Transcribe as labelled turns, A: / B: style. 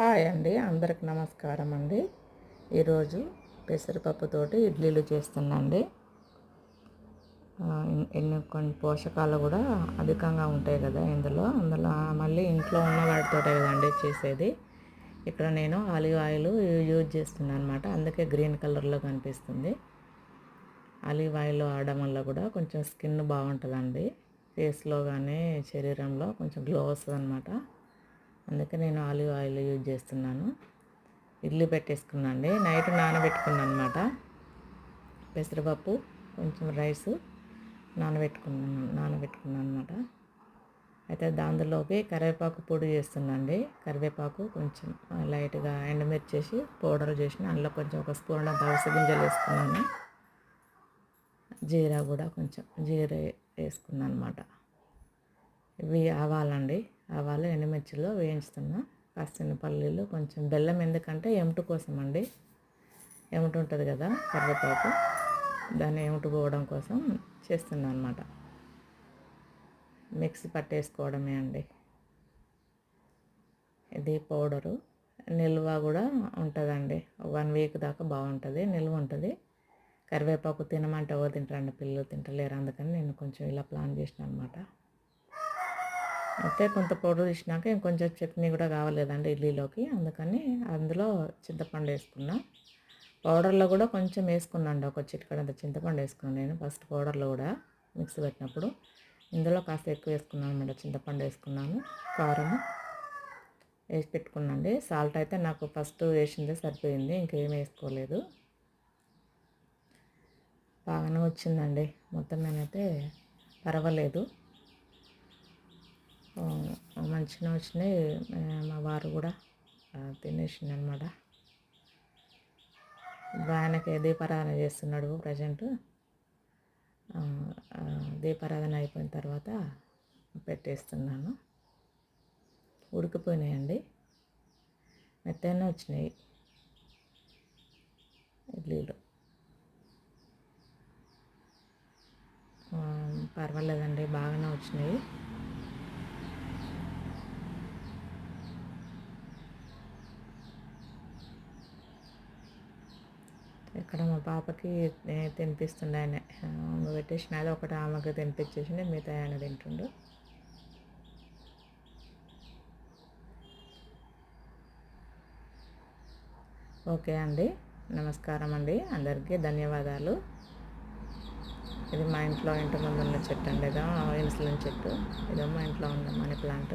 A: Hi అండి అందరికి నమస్కారం అండి. ఈరోజు పెసరపప్పుతోటి ఇడ్లీలు చేస్తున్నాండి. ఎన్ని కొన్ని పోషకాలు కూడా అధికంగా ఉంటాయి కదా ఇందులో. అందులో మళ్ళీ ఇంట్లో ఉన్న వాటితోటే కదండి చేసేది. ఇక్కడ నేను ఆలివ్ ఆయిల్ యూజ్ చేస్తున్నాను అనమాట అందుకే గ్రీన్ కలర్లో కనిపిస్తుంది. ఆలివ్ ఆయిల్ ఆడడం వల్ల కూడా కొంచెం స్కిన్ బాగుంటుందండి. ఫేస్లో కానీ శరీరంలో కొంచెం గ్లో వస్తుంది అనమాట అందుకే నేను ఆలివ్ ఆయిల్ యూజ్ చేస్తున్నాను. ఇడ్లీ పెట్టేసుకున్నాను అండి నైట్ నానబెట్టుకున్నాను అనమాట పెసరపప్పు కొంచెం రైస్ నానబెట్టుకున్నాను నానబెట్టుకున్నాను అనమాట అయితే దానిలోకి కరివేపాకు పొడి చేస్తున్నాండి కరివేపాకు కొంచెం లైట్గా ఎండమిర్చేసి పౌడర్ చేసిన అందులో కొంచెం ఒక స్పూన్ దవస గింజలు వేసుకున్నాను. జీరా కూడా కొంచెం జీరా వేసుకున్నాను అనమాట ఇవి ఆవాలండి. ఆవాలు ఎండుమిర్చిలో వేయించుతున్నా. కాసిన పల్లీలు కొంచెం బెల్లం ఎందుకంటే ఎముటు కోసం అండి. ఎముటు ఉంటుంది కదా కరివేపాకు. దాన్ని ఎముటు పోవడం కోసం చేస్తున్నా అనమాట మిక్సీ పట్టేసుకోవడమే అండి. ఇది పౌడరు. నిల్వ కూడా ఉంటుందండి. వన్ వీక్ దాకా బాగుంటుంది నిల్వ ఉంటుంది. కరివేపాకు తినమంటే ఎవరు తింటారండి? పిల్లలు తింటలేరు. అందుకని నేను కొంచెం ఇలా ప్లాన్ చేసిన అనమాట అయితే కొంత పౌడర్ తీసినాక ఇంకొంచెం చట్నీ కూడా కావలేదండి ఇడ్లీలోకి. అందుకని అందులో చింతపండు వేసుకున్నా. పౌడర్లో కూడా కొంచెం వేసుకున్నాండి. ఒక చిటికడంత చింతపండు వేసుకున్నాను నేను ఫస్ట్ పౌడర్లో కూడా మిక్స్ పెట్టినప్పుడు. ఇందులో కాస్త ఎక్కువ వేసుకున్నాను అనమాట. చింతపండు వేసుకున్నాను కారం వేసి పెట్టుకున్నాండి. సాల్ట్ అయితే నాకు ఫస్ట్ వేసిందే సరిపోయింది. ఇంకేం వేసుకోలేదు. బాగానే వచ్చిందండి. మొత్తం నేనైతే పర్వాలేదు. మంచిగా వచ్చినాయి మా వారు కూడా తినేసింది అనమాట ఆయనకి దీపారాధన చేస్తున్నాడు ప్రజెంట్. దీపారాధన అయిపోయిన తర్వాత పెట్టేస్తున్నాను. ఉడికిపోయినాయండి. మెత్తనే వచ్చినాయి. ఇడ్లీలు. పర్వాలేదండి బాగానే వచ్చినాయి. ఇక్కడ మా పాపకి తినిపిస్తుండే ఆయన. పెట్టేసిన అది ఒకటి ఆమెకు తినిపించేసింది మిగతా ఆయన తింటుండు. ఓకే అండి. నమస్కారం అండి. అందరికీ ధన్యవాదాలు. ఇది మా ఇంట్లో ఇంటి ముందు ఉన్న చెట్టు అండి. ఇదో ఇన్సులిన్ చెట్టు. ఇదో మా ఇంట్లో ఉన్న మనీ ప్లాంట్.